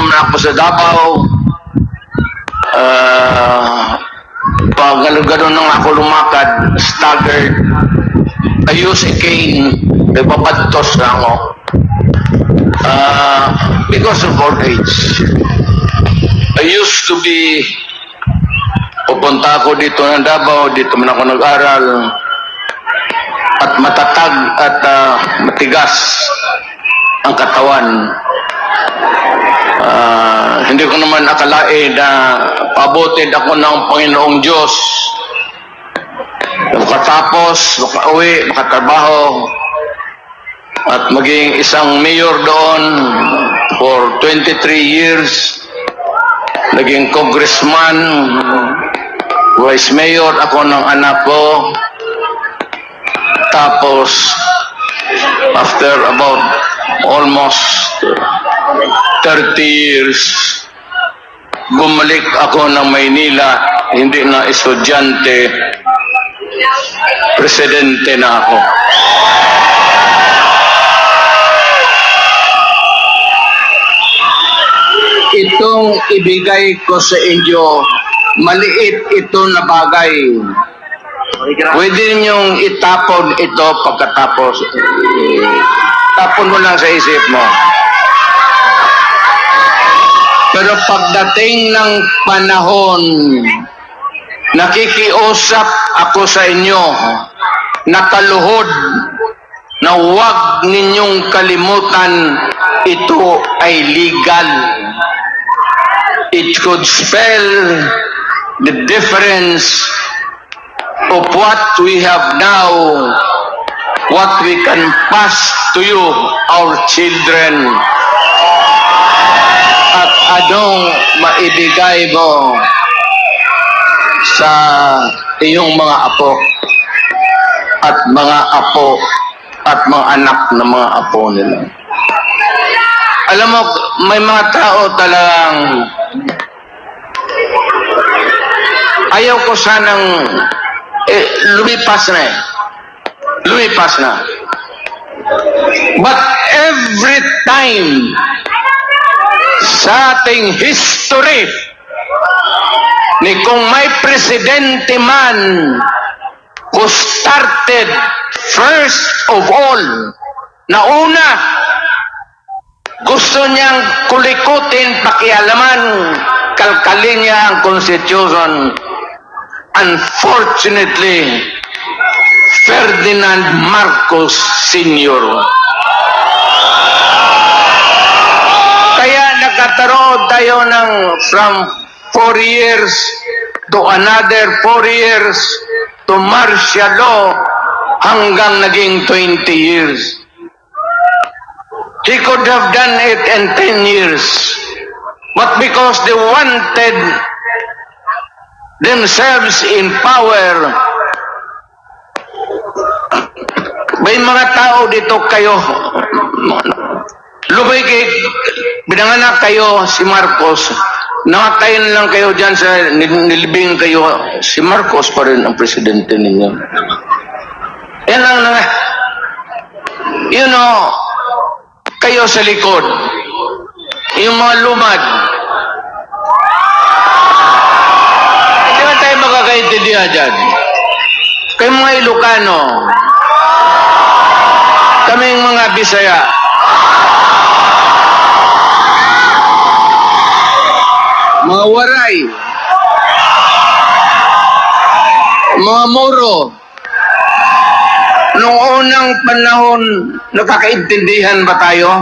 naman ako sa Davao. Ah, pag gano'n nang ako lumakad, staggered, I use a cane, nagpapadtos na ako. Ah, because of old age. I used to be, pupunta ako dito ng Davao, dito man ako nag-aral, at matatag at ah, matigas ang katawan. Ah, hindi ko naman akalain na pabutin ako ng Panginoong Diyos. Makatapos, makauwi, makatrabaho, at maging isang mayor doon for 23 years. Naging congressman, vice mayor ako ng anak ko. Tapos, after about almost 30 years, bumalik ako ng Maynila, hindi na estudyante, presidente na ako. Itong ibigay ko sa inyo, maliit ito na bagay. Pwede ninyong itapon ito pagkatapos. Eh, Tapon mo lang sa isip mo. Pero pagdating ng panahon, nakikiusap ako sa inyo, nakaluhod, na huwag ninyong kalimutan, ito ay legal. It could spell the difference of what we have now, what we can pass to you, our children, anong maibigay mo sa iyong mga apo at mga apo at mga anak ng mga apo nila. Alam mo, may mga tao talagang ayaw ko sanang eh, lumipas na eh. Lumipas na. But every time sa ating history ni kung may presidente man who started first of all na una gusto niyang kulikutin, pakialaman, kalkalin niya ang Constitution. Unfortunately, Ferdinand Marcos Sr. Kaya nagkataroon tayo ng from four years to another four years to martial law hanggang naging 20 years. He could have done it in 10 years. But because they wanted themselves in power, may mga tao dito kayo, kay, binanganak kayo si Marcos, nakatayin lang kayo dyan sa nil- nilibing kayo, si Marcos pa rin ang presidente ninyo. Yan lang na, you know, kayo sa likod, yung mga lumad, hindi ba tayo makakaintindihan dyan? Kayo mga Ilocano, kaming mga Bisaya, Waray, mga Moro, Noong unang panahon, nakakaintindihan ba tayo?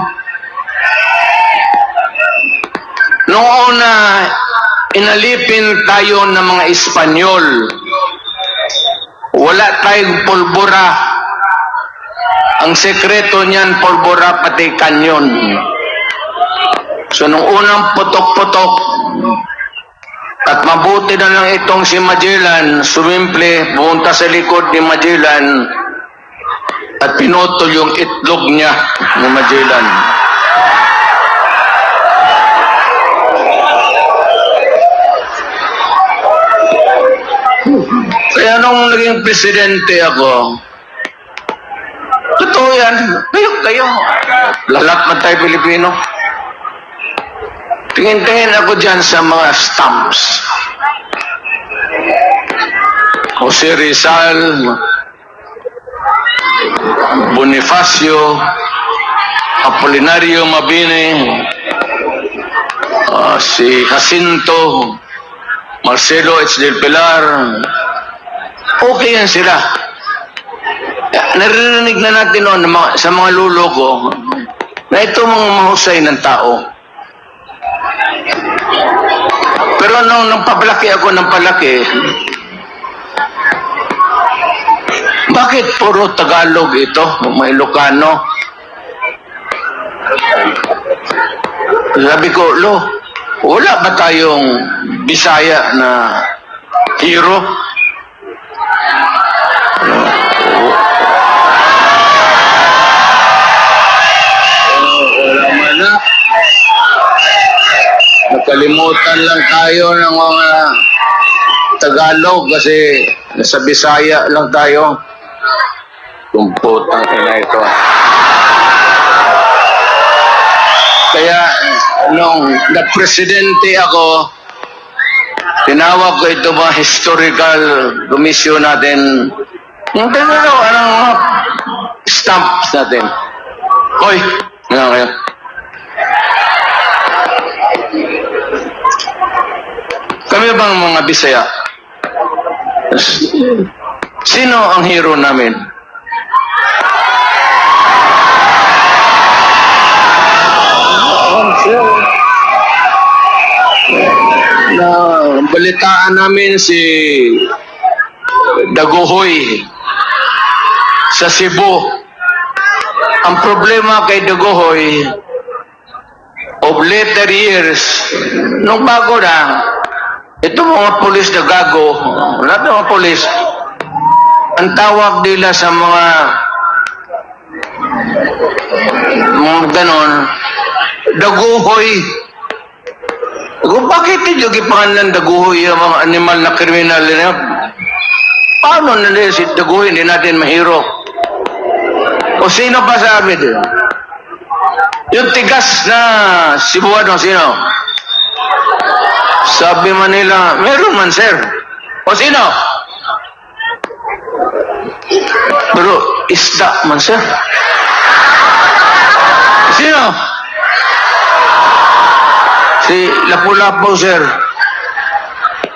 Noong una, inalipin tayo ng mga Espanyol. Wala tayong pulbura. Ang sekreto niyan, pulbura pati kanyon. So, nung unang putok-putok, at mabuti na lang itong si Magellan, sumimple, pumunta sa likod ni Magellan, at pinutol yung itlog niya ng Magellan. Kaya nung naging presidente ako, totoo yan, kayo, kayo, lahat man tayo Pilipino. Tingin-tingin ako dyan sa mga stamps. Jose Rizal, Bonifacio, Apolinario Mabini, ah, si Jacinto, Marcelo H. del Pilar. Okay yan sila. Naririnig na natin noon sa mga lulo ko na ito mga mahusay ng tao. Pero nung, nung papalaki ako ng palaki, bakit puro Tagalog ito, mga Ilocano? Sabi ko, lo, wala ba tayong Bisaya na hero? Wala man na. Nakalimutan lang tayo ng mga Tagalog kasi nasa Bisaya lang tayo. Kumputang ina ito. Kaya nung nagpresidente ako, tinawag ko ito mga historical commission natin. Yung tinalo, anong mga stamps natin. Hoy, nga kayo. Kami bang mga Bisaya? Sino ang hero namin? Na balitaan namin si Daguhoy sa Cebu. Ang problema kay Daguhoy, of later years, nung bago na, mga polis na gago, lahat ng mga polis, ang tawag nila sa mga mga ganon, daguhoy. Kung bakit hindi gipangalan daguhoy ang mga animal na kriminal na Paano nila si daguhoy hindi natin mahiro? O sino pa sabi din? Yung tigas na Cebuano, sino? Sabi Manila, meron man sir. O sino? Pero isda man sir. Sino? Si Lapu-Lapu sir.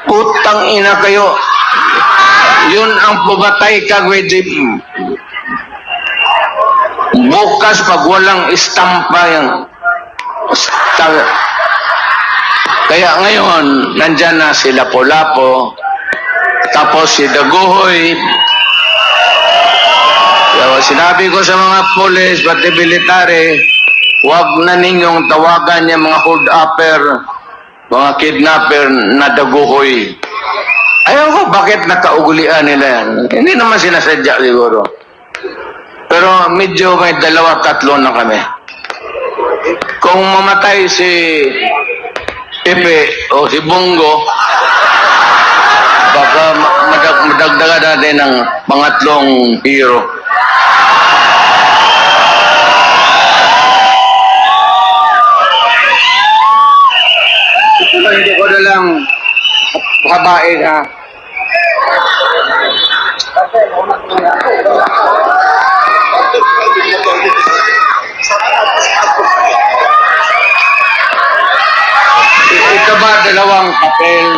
Putang ina kayo. Yun ang pumatay kag wedip. Bukas pag walang istampa yung sta- kaya ngayon, nandyan na si Lapo-Lapo, tapos si Daguhoy. Kaya sinabi ko sa mga polis, pati military, huwag na ninyong tawagan yung mga hold-upper, mga kidnapper na Daguhoy. Ayaw ko, bakit nakaugulian nila yan? Hindi naman sinasadya siguro. Pero medyo may dalawa, tatlo na kami. Kung mamatay si Pepe o si Bongo, baka ma- madag madagdagan natin ng pangatlong hero. Hindi ko na lang habain ha. Ito ba dalawang papel?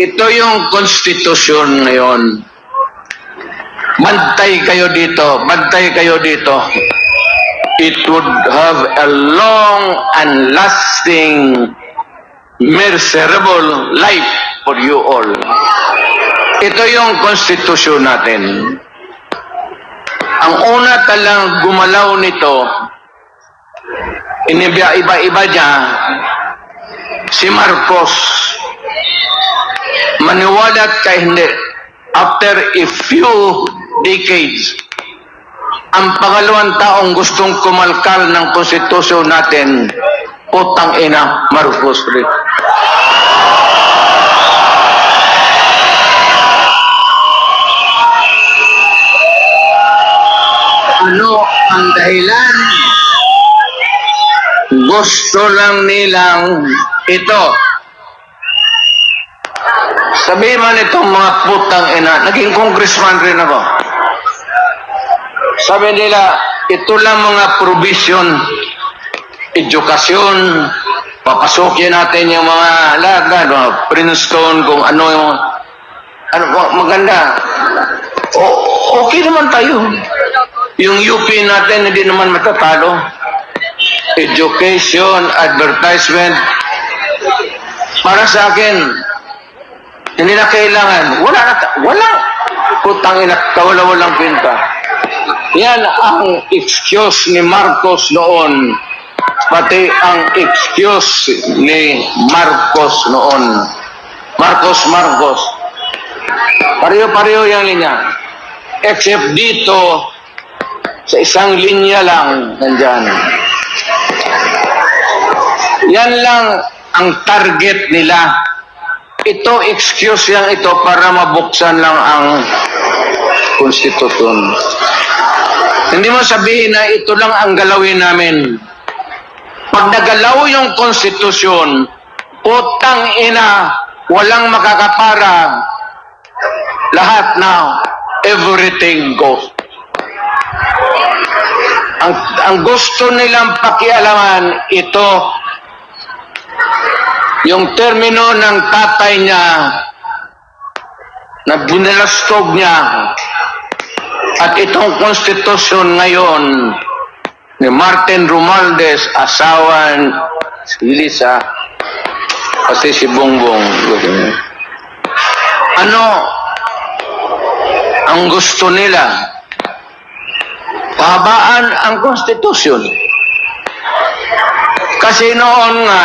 Ito yung konstitusyon ngayon. Bantay kayo dito. Bantay kayo dito. It would have a long and lasting, miserable life for you all. Ito yung konstitusyon natin. Ang una talang gumalaw nito, iniba iba-iba niya, si Marcos. Maniwalat ka hindi. After a few decades, ang pangalawang taong gustong kumalkal ng konstitusyon natin, putang ina, Marcos rin. Ano ang dahilan gusto lang nilang ito. Sabi man itong mga putang ina, naging congressman rin ako. Sabi nila, ito lang mga provision, edukasyon, papasukin natin yung mga lagan, mga Princeton, kung ano yung, ano, ma- maganda. O, okay naman tayo. Yung UP natin, hindi naman matatalo. Education, advertisement, para sa akin, hindi na kailangan. Wala na, wala. Putang ina, kawala-walang pinta. Yan ang excuse ni Marcos noon. Pati ang excuse ni Marcos noon. Marcos Marcos. Pareho-pareho yung linya. Except dito, sa isang linya lang, nandyan. Yan lang ang target nila. Ito, excuse lang ito para mabuksan lang ang konstitusyon. Hindi mo sabihin na ito lang ang galawin namin. Pag nagalaw yung konstitusyon, utang ina, walang makakapara, lahat na, everything goes. Ang, ang gusto nilang pakialaman, ito, yung termino ng tatay niya na binalastog niya at itong konstitusyon ngayon ni Martin Romualdez, asawa si Lisa, kasi si Bongbong. Ano ang gusto nila? Pahabaan ang konstitusyon. Kasi noon nga,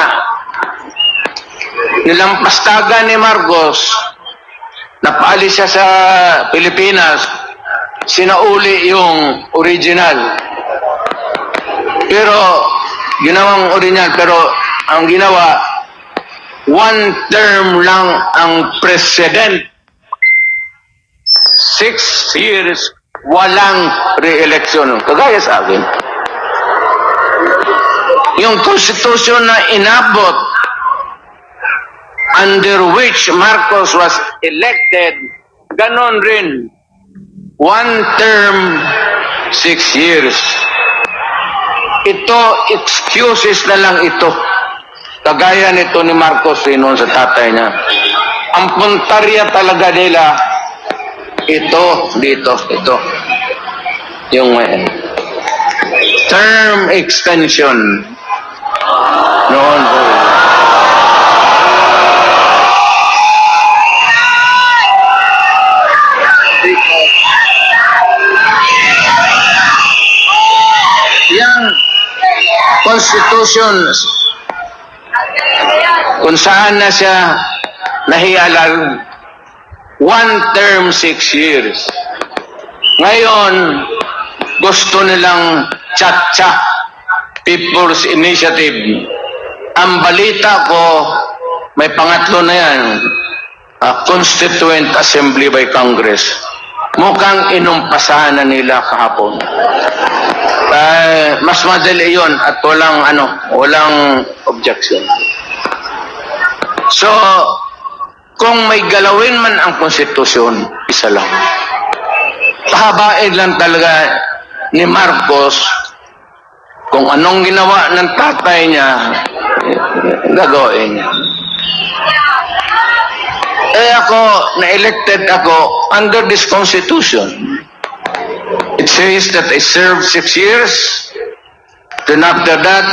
nilampastagan ni Marcos, napaalis siya sa Pilipinas, sinauli yung original. Pero, ginawang original, pero ang ginawa, one term lang ang president. Six years, walang re-election. Kagaya sa akin. Yung konstitusyon na inabot under which Marcos was elected, ganon rin. One term, six years. Ito, excuses na lang ito. Kagaya nito ni Marcos rin noon sa tatay niya. Ang puntarya talaga nila, ito, dito, ito. Yung eh, term extension. Noon po. Constitution kung saan na siya nahialal one term six years. Ngayon, gusto nilang tsa-tsa People's Initiative. Ang balita ko, may pangatlo na yan, ah, Constituent Assembly by Congress. Mukhang inumpasahan na nila kahapon. Eh, mas madali yon at walang ano, walang objection. So, kung may galawin man ang konstitusyon, isa lang. Pahabain lang talaga ni Marcos kung anong ginawa ng tatay niya, eh, gagawin niya. Ako, na-elected ako under this constitution. It says that I served six years. Then after that,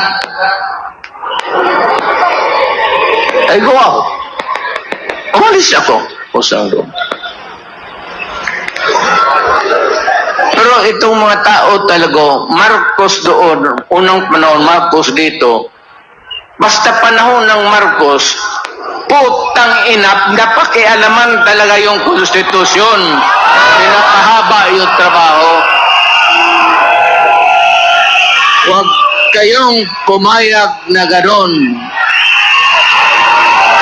I go out. Umalis ako doon. Pero itong mga tao talaga, Marcos doon, unang panahon, Marcos dito, basta panahon ng Marcos, putang ina, napakialaman talaga yung konstitusyon. Pinapahaba yung trabaho. Huwag kayong pumayag na ganon.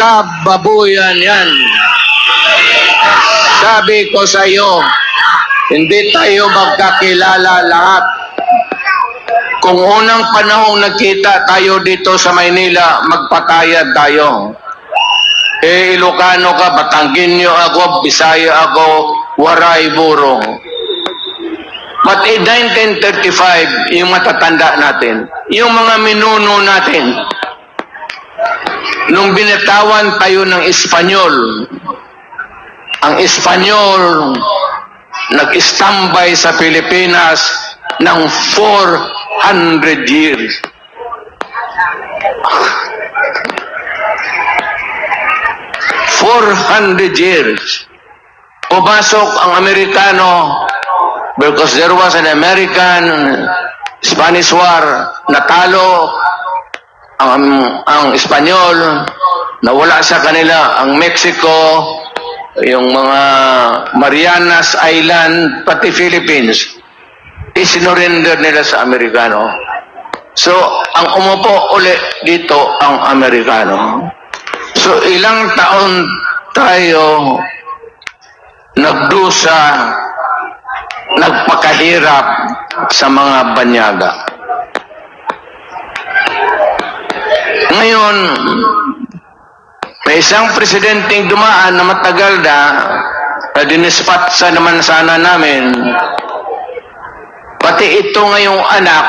Kababuyan yan. Sabi ko sa iyo, hindi tayo magkakilala lahat. Kung unang panahong nagkita tayo dito sa Maynila, magpatayad tayo. Eh, Ilocano ka, Batangginyo ako, Bisaya ako, Waray, Buro. But in 1935, yung matatanda natin, yung mga minuno natin, nung binatawan tayo ng Espanyol, ang Espanyol nag-standby sa Pilipinas ng 400 years. Four hundred years. Pumasok ang Amerikano because there was an American Spanish War, natalo ang, ang Espanyol, nawala sa kanila ang Mexico, yung mga Marianas Island, pati Philippines, isinurrender nila sa Amerikano. So, ang umupo uli dito ang Amerikano. So, ilang taon tayo nagdusa, nagpakahirap sa mga banyaga. Ngayon, may isang presidenteng dumaan na matagal na, na dinispatsa naman sana namin, pati ito ngayong anak,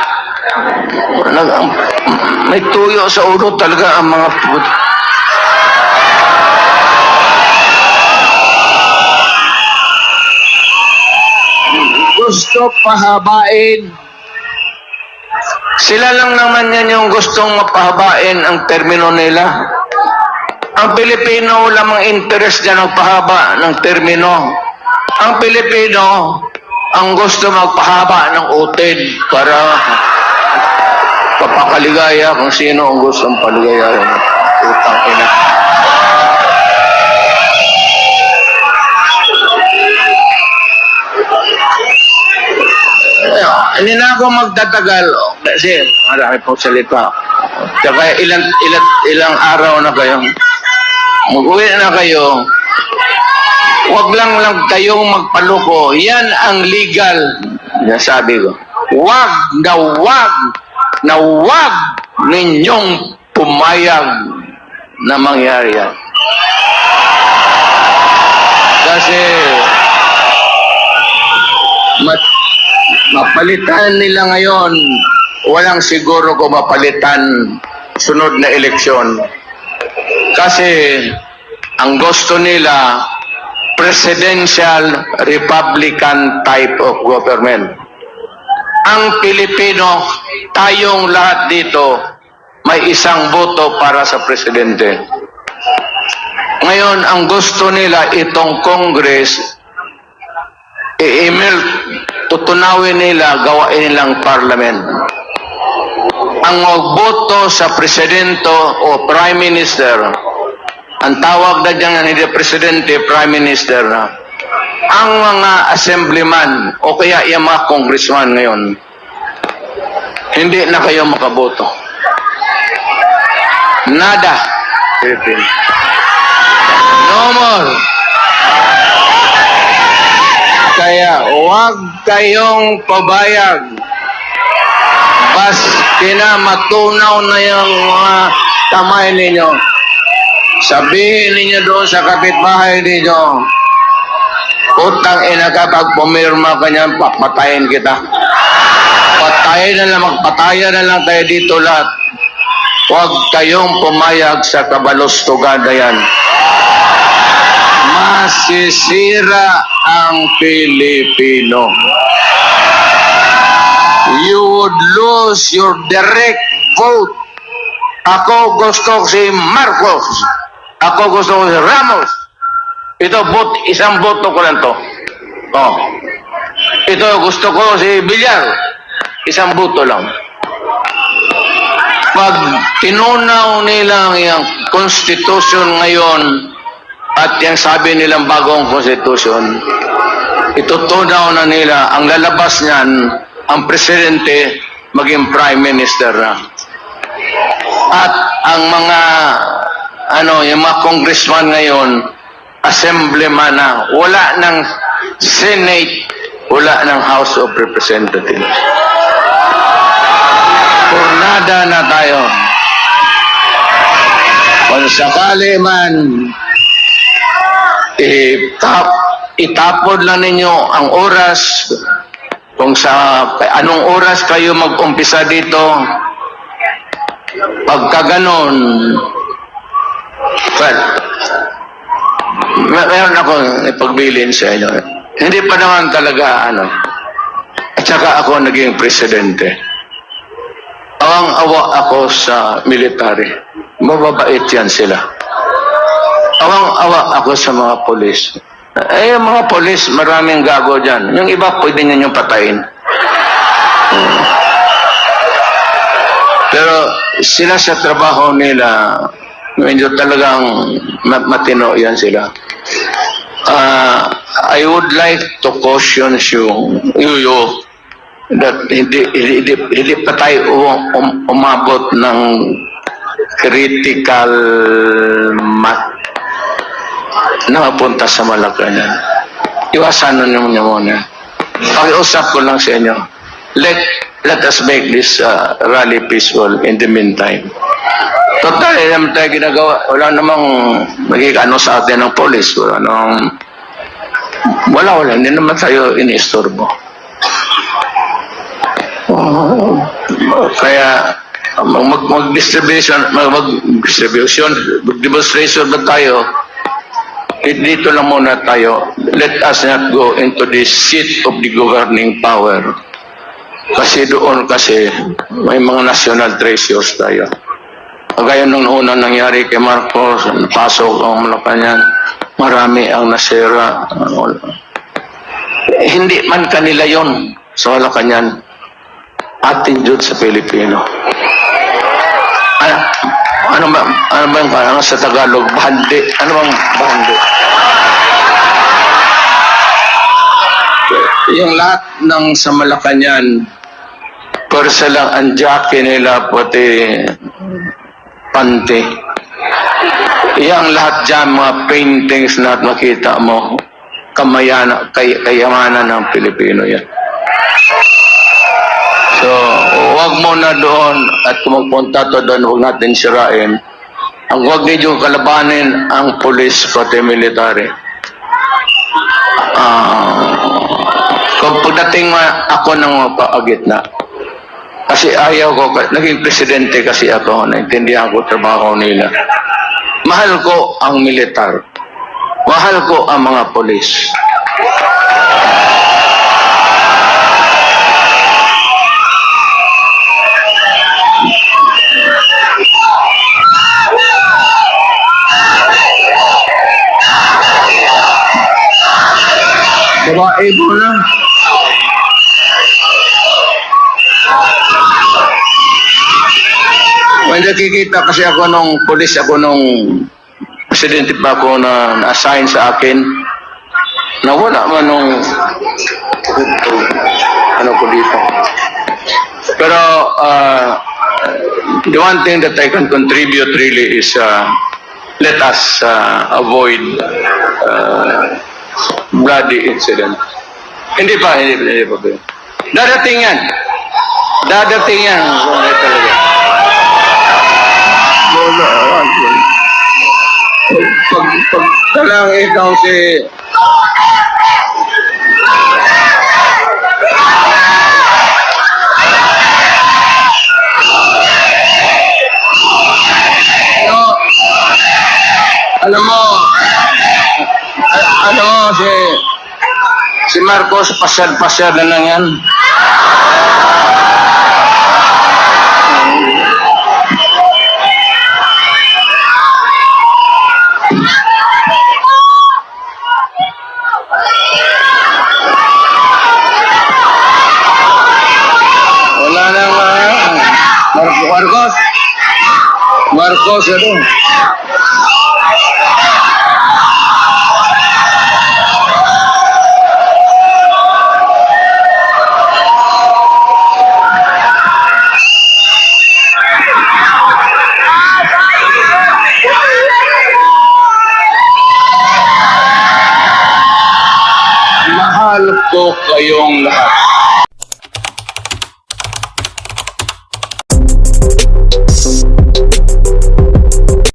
may tuyo sa ulo talaga ang mga Gusto pahabain. Sila lang naman yan yung gustong mapahabain ang termino nila. Ang Pilipino lamang interest dyan magpahaba ng termino. Ang Pilipino ang gusto magpahaba ng utin para papakaligaya kung sino ang gustong paligayahin. Utang ina. Hindi na ako magtatagal oh, kasi marami pong salita. Tsaka ilang, ilang, ilang araw na kayo. Mag-uwi na kayo. Huwag lang lang kayong magpaluko. Yan ang legal. Yan sabi ko. Huwag na huwag na huwag ninyong pumayag na mangyari yan. Kasi mat, mapalitan nila ngayon, walang siguro kung mapalitan sunod na eleksyon. Kasi ang gusto nila, presidential republican type of government. Ang Pilipino, tayong lahat dito, may isang boto para sa presidente. Ngayon, ang gusto nila itong Congress, i-email, tutunawin nila, gawain nilang parliament. Ang magboto sa presidente o prime minister, ang tawag na dyan hindi presidente, prime minister ang mga assemblyman o kaya yung mga congressman ngayon, hindi na kayo makaboto. Nada. Philippines. No more. Kaya huwag kayong pabayag. Bas matunaw na yung mga kamay ninyo. Sabihin ninyo doon sa kapitbahay ninyo, Utang ina ka, pag pumirma ka niyan, papatayin kita. Patayin na lang, magpatayan na lang tayo dito lahat. Huwag kayong pumayag sa kabalostugan na yan. Masisira ang Pilipino. You would lose your direct vote. Ako gusto ko si Marcos. Ako gusto ko si Ramos. Ito, bot, isang boto ko lang to. Oh. Ito, gusto ko si Villar. Isang boto lang. Pag tinunaw nila yung constitution ngayon at yung sabi nilang bagong constitution, itutunaw na nila ang lalabas niyan, ang presidente maging prime minister na. At ang mga ano, yung mga congressman ngayon, assemblyman na, wala ng Senate, wala ng House of Representatives. kalmada na tayo. Kung sakali man, itap, itapon lang ninyo ang oras. Kung sa anong oras kayo mag-umpisa dito? Pagka ganon well, may- meron akong ipagbilin sa inyo. Hindi pa naman talaga ano at saka ako naging presidente. Awang awa ako sa military. Mababait yan sila awang awa ako sa mga polis eh, mga polis, maraming gago dyan. Yung iba, pwede nyo yung patayin. Hmm. Pero sila sa trabaho nila, medyo talagang ma- matino yan sila. Ah, I would like to caution you, you, you that hindi, hindi, hindi pa tayo um- um- umabot ng critical mat na mapunta sa Malacanang. Iwasan na naman niyo muna. Pakiusap ko lang sa inyo. Let let us make this uh, rally peaceful in the meantime. Total, hindi naman tayo ginagawa. Wala namang magiging ano sa atin ng polis. Wala namang... Wala, wala. Hindi naman tayo iniistorbo. Kaya mag mag mag distribution mag, mag distribution mag demonstration ba tayo Eh, dito lang muna tayo. Let us not go into the seat of the governing power. Kasi doon kasi may mga national treasures tayo. Kagaya nung una nangyari kay Marcos, pasok ang Malacanang, marami ang nasira. Eh, hindi man kanila yon sa Malacanang. Atin Diyos sa Pilipino. Ano, ano ba, ano ba yung ano sa Tagalog? Bahandi. Ano bang bahandi? Yung lahat ng sa Malacanang, persa lang ang jockey nila, pati pante. Yang lahat dyan, mga paintings na makita mo, kamayana, kay, kayamanan ng Pilipino yan. So, huwag mo na doon at kung to doon, huwag natin sirain. Ang huwag ninyo kalabanin ang pulis pati military. Ah, kung pagdating ako ng paagitna, kasi ayaw ko, naging presidente kasi ako, naintindihan ko trabaho nila. Mahal ko ang militar. Mahal ko ang mga polis. Babae mo na. May nakikita kasi ako nung polis ako nung presidente pa ako na na-assign sa akin na wala man nung ano ko dito. Pero uh, the one thing that I can contribute really is uh, let us uh, avoid uh, bloody incident. Hindi pa, hindi, hindi pa. Dadating yan. Dadating yan. Wala talaga. Wala. Pag, pag talang ikaw si... Alam mo, ano si, si Marcos, pasyal-pasyal na lang yan. Wala na nga. Mar Marcos. Marcos, ano?